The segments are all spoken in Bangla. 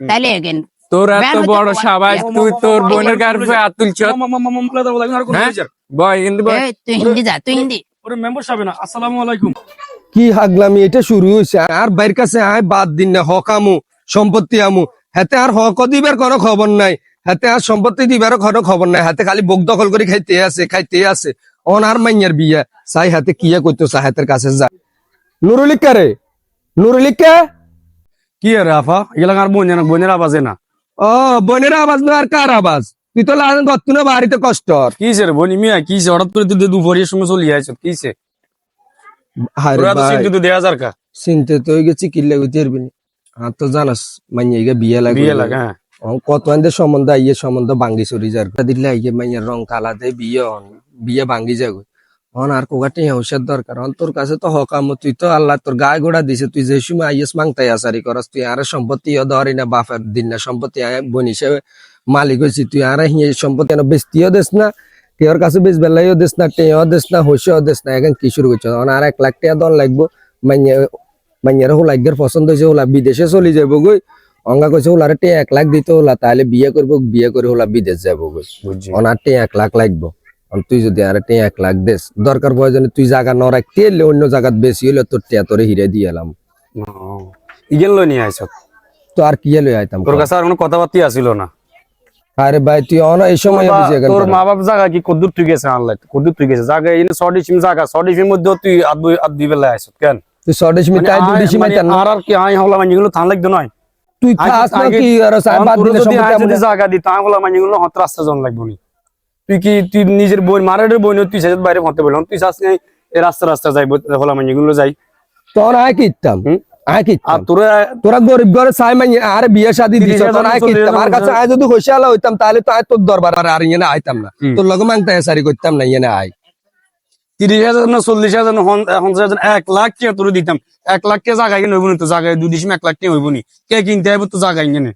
তাইলে এগেন তোর এত বড় সাবাস তুই তোর বোনের গার উপরে হাত তুলছ হ্যাঁ বয় কিন্তু তুই হিন্দি যা তুই হিন্দি কি হাগলামি এটা শুরু হয়েছে আর বাইর কাছে আয় বাদ দিন না হক আমু সম্পত্তি আমু হাতে আর হক দিবার কোনো খবর নাই হাতে আর সম্পত্তি দিবার কোনো খবর নাই হাতে খালি বুক দখল করে খাইতে আছে খাইতে আছে অন আর মাইয়ার বিয়া সাই হাতে কিয়া করতো সাহেতের কাছে যা নুরুলিকা রে নুরুলিকা কি রে আফা? এগুলা আর বোনের বোনের আবাজে না। ও বোনের আওয়াজ না আর কার আওয়াজ? তুই তো লাগান গত্তু না বাড়িতে কষ্ট। কিসে রে বোনি মিয়া কিসে হঠাৎ করে তুই দুপুরের সময় চলে আইছ তোরা তো দেয়া যার কা? চিনতে তো গেছি কিল্লে গইতে পারবি আর তো জানাস মাইয়া ইগা বিয়া লাগে বিয়ে লাগা হ্যাঁ। কত সম্বন্ধ আইয়ে সম্বন্ধ ভাঙ্গি চুরি যার। দিলে আইয়ে মাইয়ার রং কালা দে বিয়ে বিয়ে ভাঙ্গি যাগো হন আর কোগাটি হুঁশিয়ার দরকার। হন তোর কাছে তো হকাম তুই তো আল্লাহ তোর গায়ে গোড়া দিছে তুই যে সময় আইয়েস মাংতাই আসারি করস তুই আর সম্পত্তি ধরি না বাপের দিন না সম্পত্তি বোন হিসেবে মালিক হয়েছি তুই আর হিয়ে সম্পত্তি এনে বেচতিও দেস না কেউর কাছে বেচ বেলাইও দেস না টেও দেস না হইসেও দেস না এখন কি শুরু করছ? আর এক লাখ টাকা দন লাগবো মাইয়া মাইয়ার হোলাইগের পছন্দ হয়েছে হোলা বিদেশে চলে যাব গই অঙ্গা কইছে ওলারে টে এক লাখ দিতে ওলা তাহলে বিয়ে করব বিয়ে করে ওলা বিদেশ যাব গই ওনার টে এক লাখ লাগবো। তুই যদি আর টে এক লাখ দেস দরকার প্রয়োজনে তুই জায়গা ন রাখতে এলে অন্য জায়গাত বেশি হলে তোর টিয়া তোরে হিরে দিয়ে এলাম। ইগেন লই নিয়ে আইছ? তো আর কি লই আইতাম তোর কাছে আর কোনো কথাবার্তি আসিল না। আরে ভাই তুই অন এই সময় বুঝে গেল তোর মা বাপ জায়গা কি কদ্দুর তুই গেছে আনলাই কদ্দুর তুই গেছে? জায়গা এই সডিসিম জায়গা সডিসিম মধ্যে তুই আদ দুই আদ দুই বেলা আইছ কেন? তুই সদেশ মানে মিটাই দুই আয়- দিছি মানে আর আর কি আই হলা মানে এগুলো থান লাগতো নয়। তুই খাস না কি আর সাহেব বাদ দিলে সম্পত্তি জায়গা দিত আমি হলা মানে এগুলো হত রাস্তা জন লাগবো নি। তুই কি তুই নিজের বই মারারের বই তুই সাজাত বাইরে হতে বললাম। তুই চাস নাই রাস্তা রাস্তা যাই হলা মানে এগুলো যাই। তোর আয় কিতাম হুম? আয় আর তোরা তোরা গরিব ঘরে চাই মাই আর বিয়ে শাদি দিছ তোর আয় চল্লিশ কিতাম আর কাছে আয় যদি হইসালা হইতাম তাহলে তো আয় তোর দরবার আর আর ইয়ে না আইতাম না। হুম। তোর লগে মাংতায় সারি করতাম না ইয়ে না আয়। তিরিশ হাজার না চল্লিশ হাজার না হন- পঞ্চাশ হাজার এক লাখ কে তোর দিতাম। এক লাখ কে কিনে নি তো দুই দিশম এক লাখ কে হইব নি। কে কিনতে আইব তো জায়গায় কিনে।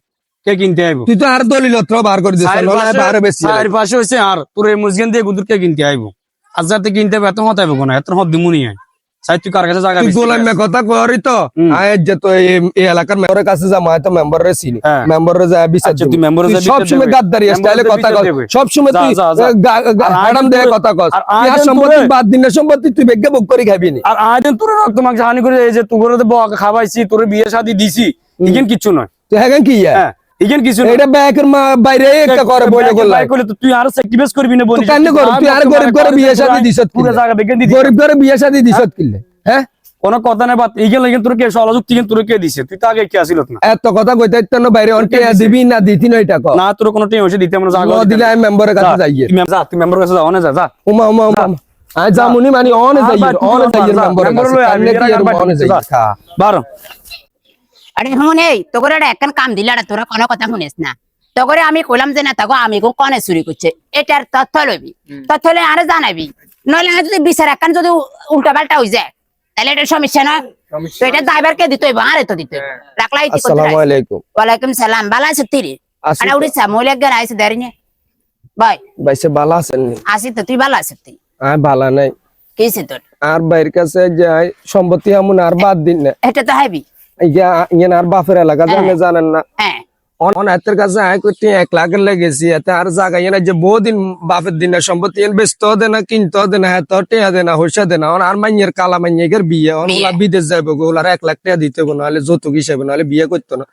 কে কিনতে আইব? তুই তো আর দলিল পত্র বার করে দিস আরও বেশি চার পাশে আর দিয়ে গুদুর কে কিনতে আইব? কিনতে এত হত আইব কোন? এত হত দিমুনি আই। সাই তুই কার কাছে জায়গা তুই বেশি গোলাম আছে? কথা করি তো। আয় যে তো এই- এই এলাকার মেম্বারের কাছে যা মায় তো মেম্বার রে চিনি। হ্যাঁ। মেম্বার রে যা বিচার আচ্ছা, তুই member রে তুই যা বিচার সবসময় দেবে। গাদ্দারি স্টাইলে কথা বিচার কস দেবে। সবসময় যা, তুই যা, যা। আর আয় ম্যাডাম কিন্তু কথা আর সম্পত্তি বাদ সম্পত্তি তুই বেগে করে খাবি নি। আর আজ তোর রক্ত মাংস হানি করে এই যে তুই করে বক খাওয়াইছি তোর বিয়ে শাদি দিছি ইগেন কিছু নয়। তুই হ্যাঁ কি হ্যাঁ। ইগেন কিছু এটা ব্যাকের মা বাইরে একটা করে বলে করলা। ভাই কইলে তো তুই আরও স্যাক্রিফাইস করবি না বলি কেন করবি? তুই আর গরিব করে বিয়ে শাদি দিছত পুরো জায়গা গরিব করে বিয়ে শাদি দিছত কিনলে হ্যাঁ? কোন কথা নাই বাত ইগেন লাগেন তোর কে সহযোগিতা কিন্তু তোর কে দিছে? তুই তো আগে কে আসিলত না। এত কথা কইতে ইত্যান্ন বাইরে অনকে দিবি না দিতি না এটা কর না তোর কোনো টেম হইছে দিতে আমরা দিলে আমি মেম্বারের কাছে mem- যা তুই মেম্বার কাছে অনে যা যা। উমা উমা উমা আয় যামুনি মানে অনে আর যাইয়ে ভাই, অনে যা, মেম্বারের কাছে। এরা কি গান এরকম বাজছে, অনে যা। বারো। আরে হুন এই তোকে একটা একখান কাম দিলা তোরা কোনো কথা শুনিস না। তোকে আমি কইলাম যে না তাকে আমি গো কনে চুরি করছে। এটার তথ্য লবি তথ্য লই আরে জানাবি। নইলে যদি বিচার একখান যদি উল্টা পাল্টা হয়ে যায় তাহলে এটা সমস্যা না তো এটা ড্রাইভার কে দিতে হইব আরে তো দিতে রাখলাই কি আসসালামু আলাইকুম। ওয়ালাইকুম সালাম। বালা আছে তিরি? আসি আরে উড়িষ্যা মহিলা জ্ঞান আইসে দেরিনি ভাই ভালো আছেন আসি তো তুই ভালো আছে তুই আয় ভালো নাই। কিসে তোর? আর বাইরের কাছে যাই সম্পত্তি আমন আর বাদ দিন না। এটা তো হাইবি ইয়া ইয়েন আর বাপের এলাকা জানে জানেন না হ্যাঁ। কাছে আয় করতে এক লাখ লেগেছি এতে আর জায়গা ইয়ে যে বহুদিন বাপের দিন না সম্পত্তি এন বেচতে দে না কিনতে দে না হেত টেয়া দে না হইসা দে না। আর মাইয়ের কালা মাইয়ের বিয়ে অন ওলা বিদেশ গো এক লাখ টাকা দিতে গো নাহলে যৌতুক হিসাবে নাহলে বিয়ে করতো না।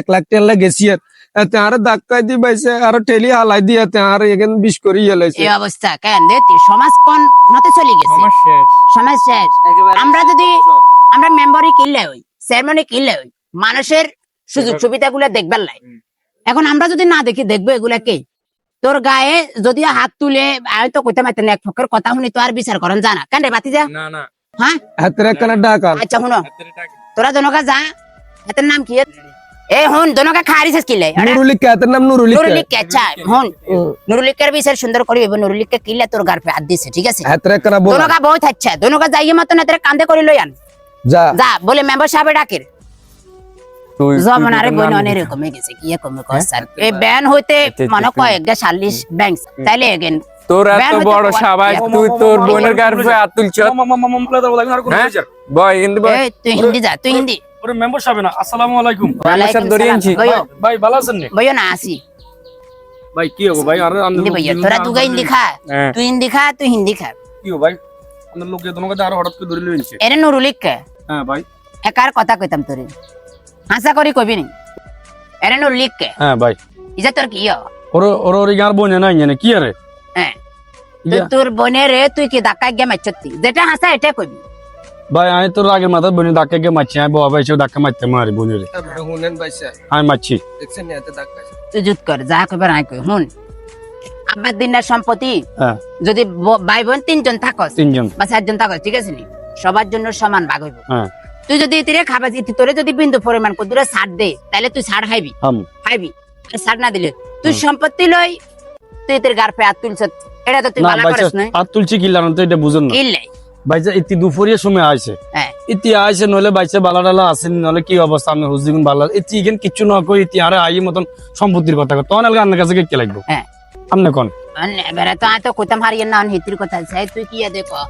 এক লাখ টাকা লেগেছি আর এতে আর ধাক্কাই দি পাইছে আর ঠেলি হালাই দিয়ে এতে আর এখানে বিষ করে ইয়ে লাইছে। এই অবস্থা কেন? দে সমাজ কোন মতে চলে গেছে? সমাজ শেষ। আমরা যদি আমরা মেম্বারই কিনলে হই। চেয়ারম্যানই কিনলে মানুষের সুযোগ সুবিধা গুলো দেখবার লাই এখন আমরা যদি না দেখি দেখব এগুলা কে? তোর গায়ে যদি হাত তুলে আমি তো কইতে পারতেন এক ফকের কথা শুনি তো আর বিচার করেন জানা কেন রে বাতি যা? না না। হ্যাঁ? হাতের একখানা ডাকাল আচ্ছা শুনো। তোরা দনকা যা হাতের নাম কি? এ হুন দনকা খারিস কিলে নুরুলিকা হাতের নাম নুরুলিকা। নুরুলিক আচ্ছা হুন নুরুলিকের বিচার সুন্দর করি নুরুলিককে কিলে তোর গার পে হাত দিছে ঠিক আছে? হাতের একখানা দনকা বহুত আচ্ছা দনকা যাইয়ে মতো না তোর কান্দে করে লই আন যা যা বলে মেম্বার সাহেব ডাকের তুই বইন অনেক রকম হয়ে গেছে কি কম স্যার এই ব্যান হইতে মনে কয় একটা চাল্লিশ ব্যাংক তাইলে এগেন তোর এত বড় তো- সাবাস তুই তোর বোনের গার উপরে হাত হ্যাঁ বয় কিন্তু বয় তুই হিন্দি যা তুই হিন্দি ওরে মেম্বার সাহেব না আসসালামু আলাইকুম। ভাই ভালো আছেন নি বইয়ো না আসি ভাই কি হব ভাই আর হিন্দি তোরা খা হ্যাঁ তুই হিন্দি খা তুই হিন্দি খা কি হব ভাই আমাদের লোক তোমাকে আরও হঠাৎ করে ধরে লইছে এরে নুরুলিক কে হ্যাঁ ভাই। একার কথা কইতাম তোরে? হাসা করি কবি নি? এরে নুরুলিক কে? হ্যাঁ ভাই। ইজা তোর কি ইয়ো? ওর ওর ওর ইয়ার বনে নাই জানে কি আরে? হ্যাঁ। তোর বোনের রে তুই কি ধাক্কা গিয়ে মারছতি যেটা হাসা এটা কবি ভাই আমি তোর আগের মাথায় বনে ধাক্কা গে মারছি আমি বাবা এসে ধাক্কা মারতে মারি বনে রে। হুনেন বাইসা আমি মারছি। দেখছেন এতে ধাক্কা তুই জুত কর যা কইবার আই কই হুন। আব্বার দিনার সম্পত্তি হ্যাঁ। যদি ব- ভাই বোন তিনজন থাকস তিনজন। বা চারজন থাকস ঠিক আছে নি? সবার জন্য সমান ভাগ হইব। হ্যাঁ। তুই যদি ইতিরে খাবার ইতি তোরে যদি বিন্দু পরিমাণ কদুরে ছাড় দে তাহলে তুই ছাড় খাইবি। খাইবি ছাড় না দিলে। তুই সম্পত্তি লই তুই তোর গার পে হাত তুলছ এটা তো তুই ভালো করিস না আর তুলছি কি লাগানো তো এটা বুঝুন না। ইল্লাই ইতি দুপুরিয়া সময় আইছে। হ্যাঁ। ইতি আইছে নলে বাইছে বালা ডালা আসেন নলে কি অবস্থা আমি হুজদিগুন বালা ইতি ইগেন কিচ্ছু না কই ইতি আরে আই মতন সম্পত্তির কথা কয়। তখন আলগা আপনার কাছে কে লাগবে? হ্যাঁ। আমনে কোন। বেড়া তো আয় তো কইতাম হারিয়ে না হিতির কথা চাই তুই কি দেখো?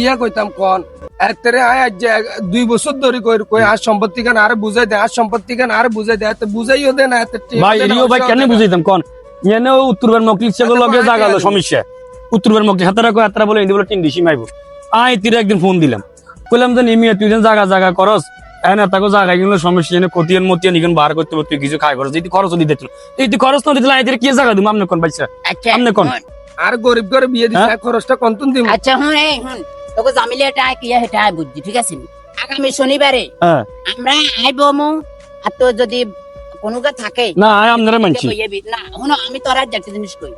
ইয়া কইতাম কোন? এতরে আয় আজ যে দুই বছর ধরে কই কই আর সম্পত্তি কেন আরে বুঝাই দে আর সম্পত্তি কেন আরে বুঝাই দে এত বুঝাইও দে না এত ভাই না, এরিও ভাই কেন না। বুঝাইতাম কোন? ইয়ানে উত্তরবার মকলিক সেগুলো লগে জাগালো সমস্যা। উত্তরবার মকলিক হাতারা কয় হাতারা বলে ইন্দি বলে মাইবো। তিরে একদিন ফোন দিলাম। কইলাম যে নিমিয়া তুই যেন জাগা জাগা করস এনে তাকে জায়গা গেলে সমস্যা এনে কতিয়ান মতিয়ান ইগন বার করতে তুই কিছু খাই করস যদি খরচ দিতে তুই খরচ না দিতে আই তিরে কি জায়গা দিম? আমনে কোন বাইসা আচ্ছা আমনে কোন? আর গরিব করে বিয়ে দিছে হ্যাঁ? খরচটা কন্তন দিম। আচ্ছা হুন এই হুন তোকে জামিলে এটা কিয়া বুঝছি ঠিক আছে? আগামী শনিবারে হ্যাঁ। আমরা আইব মু আর তো যদি কোনোকে থাকে না আমনারে মানছি। না হুনো আমি তোর আর একটা জিনিস কই।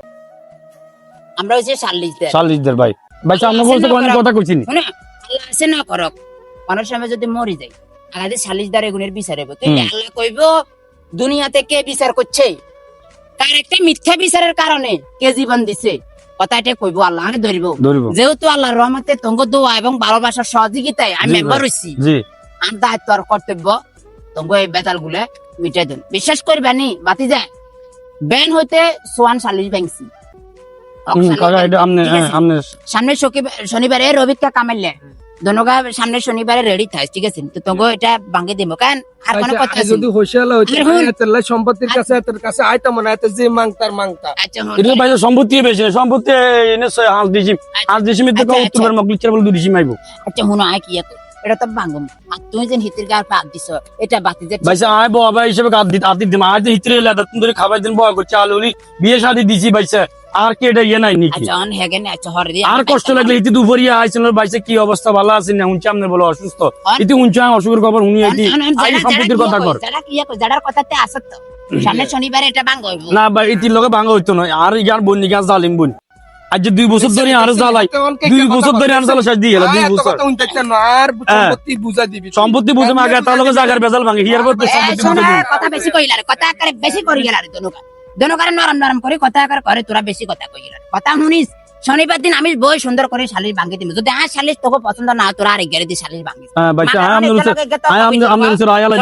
আমরা ভাই। আমরা বলতে কোন কথা কইছিনি শুনে আল্লাহ আছে না করক। সময় যদি মরি যাই আগে সালিশদার এগুনের বিচার হইব তুই আল্লাহ কইব দুনিয়াতে কে বিচার করছে? কার একটা মিথ্যা বিচারের কারণে কে জীবন দিছে? কথা এটা কইব আল্লাহ আমি ধরিব। ধরিব। যেহেতু আল্লাহর রহমতে তঙ্গ দোয়া এবং ভালোবাসার সহযোগিতায় আমি মেম্বার ভাই। হইছি আমার দায়িত্ব আর কর্তব্য তঙ্গ এই বেতালগুলা মিটাই দেন। বিশ্বাস করবানি বাতি যায়? ব্যান হইতে সোয়ান সালিশ ব্যাংসি হ্যাঁ, আমনে। সামনে শনিবারে রবিকা কামাইলে। দনগা সামনে শনিবারে রেডি থাক ঠিক আছে? তো তোকে এটা ভাঙে দিব কারণ আর কোনো আচ্ছা, কথা আছে যদি হইছে সম্পত্তির কাছে এতের কাছে আইতাম না এতে যে মাংতার মাংতা। আচ্ছা। এটা বাইসা সম্পত্তি বেশি না সম্পত্তি এনে ছয় হাঁস দিছি। হাঁস দিছি মিতে আচ্ছা, আচ্ছা। উত্তরবার মকলিক চার বলে দুই দিছি মাইবো। আচ্ছা হুন আয় কি? এটা তো ভাঙুম। আর তুমি যেন হিতির গার পাক দিছ এটা বাতি যে বাইসা আয় বাবা হিসেবে কাট দিতে আতি দিম। আজ হিতরে লেদা তুমি ধরে খাবার দিন বয় করছে আলু উলি বিয়ে শাদি দিছি বাইসা আর কি এটা ইয়ে নাই নাকি? আচ্ছা আচ্ছা আর কষ্ট লাগলে ইতি দুপুরিয়া আইছিল বাইসা কি অবস্থা ভালো আছে না উঞ্চে আমনে বলো অসুস্থ। আর- ইতি উঞ্চে অসুখের খবর উনি আইতি আই সম্পত্তির কথা কর। যারা কি কই যারার কথাতে আসত তো সামনে শনিবারে এটা ভাঙ হইব। না ভাই ইতির লগে ভাঙা হইতো না আর ইয়ার বন্নি গাছ জালিম বন। আজ দুই বছর ধরে আর জ্বালাই দুই বছর ধরে আর জ্বালা শেষ দিয়ে গেল দুই আয়, এত বছর। কথা উনতে চান না, আর হ্যাঁ। সম্পত্তি বুঝা দিবি সম্পত্তি বুঝে আগে তার লগে জাগার বেজাল ভাঙে হিয়ার সম্পত্তি। কথা বেশি কইলা কথা বেশি করি গেলা দনুকারে নরম নরম করে কথা আকার করে তোরা বেশি কথা কই গেলা কথা শুনিস শনিবার দিন আমি বই সুন্দর করে শালিশ ভাঙ্গি দিম যদি আর শালিশ তোকে পছন্দ না হয়, তোরা আর গেরে দি শালিশ হ্যাঁ আয়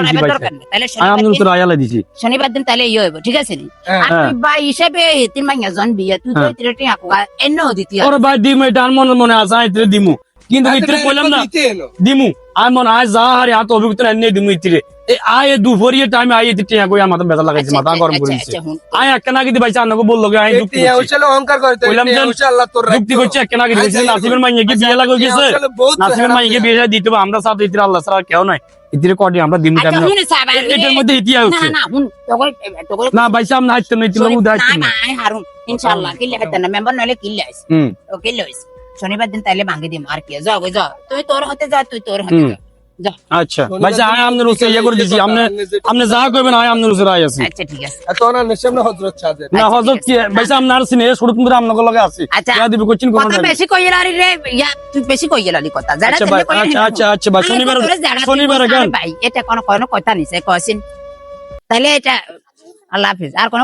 শনিবার দিন- উঠে আয়ালা দিছি শনিবার দিন তাহলে ইয়ে হইব ঠিক আছে নি হ্যাঁ। আর তুই বা হিসেবে তিন মাইয়া জন বিয়ে তুই তো হ্যাঁ। আকুয়া এন্ন দিতি ওর ভাই দিমু এটা মনে মনে আছে দিমু কিন্তু ইতিরে কইলাম না দিমু আই মন আয় যা হারি হাত অভিজ্ঞতা এনে দিমু ইতিরে। এ আয় এ দুপুরিয়া টাইম আই ইতি টিয়া কই আমার বেজাল লাগাইছে মাথা গরম করে দিছে আয় একটা নাকি দি বাইসা আনকো বলল গে আই যুক্তি করছি। হোসেল অহংকার করে কইলাম যে আল্লাহ তোর যুক্তি করছে একটা নাকি দিছে আচ্ছা, নাসিমের মাইয়ে কি বিয়ে লাগো গেছে। নাসিমের মাইয়ে বিয়ে দিতে আমরা সাথে ইতিরে আল্লাহ ছাড়া আর কেউ নাই। ইতিরে কডি আমরা দিমু আচ্ছা টাইম এটার মধ্যে ইতিহা না হচ্ছে না হুন তোকে তোকে না ইতিলে উদা হাইতে না আয় ইনশাআল্লাহ কিলে হেতে না মেম্বার নলে কিলে আইস ও কিলে আইস শনিবার দিন তাইলে ভাঙ্গি দিম আর কি। যাও গো যাও তুই তোর হতে যা তুই তোর হতে। যা। যা। আচ্ছা। আমনে রুসে ইয়ে করে দিছি। আমনে আমনে যা কইবেন আয় আমনে রুসে রাই আছে আচ্ছা ঠিক আছে। এত না সামনে হজরত সাজে না হজরত কি বাইসা আমনে আর সিনে শুরু তুমি আমনে লগে আছে আচ্ছা। ইয়া দিবি কোচিন কোন কথা বেশি কইলা রে ইয়া তুই বেশি কইলা লি কথা। যারা আচ্ছা ভাই আচ্ছা আচ্ছা আচ্ছা ভাই শনিবার শনিবার গান। ভাই এটা কোন কোন কথা নিছে কইছিন। তাইলে এটা আল্লাহ হাফিজ। আর কোন